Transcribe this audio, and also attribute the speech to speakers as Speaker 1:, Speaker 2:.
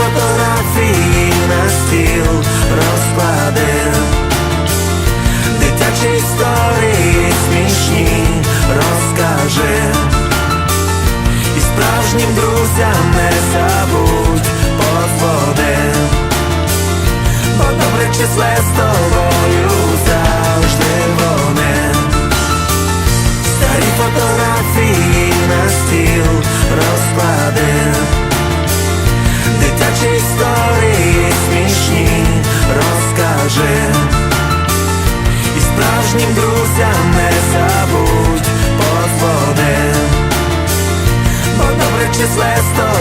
Speaker 1: Фотографії на стіл розкладив. Дитячі історії смішні розкажи І справжнім друзям не забудь позвони Бо добре числе і друзям не забудь позвони. Бо добре числе тобою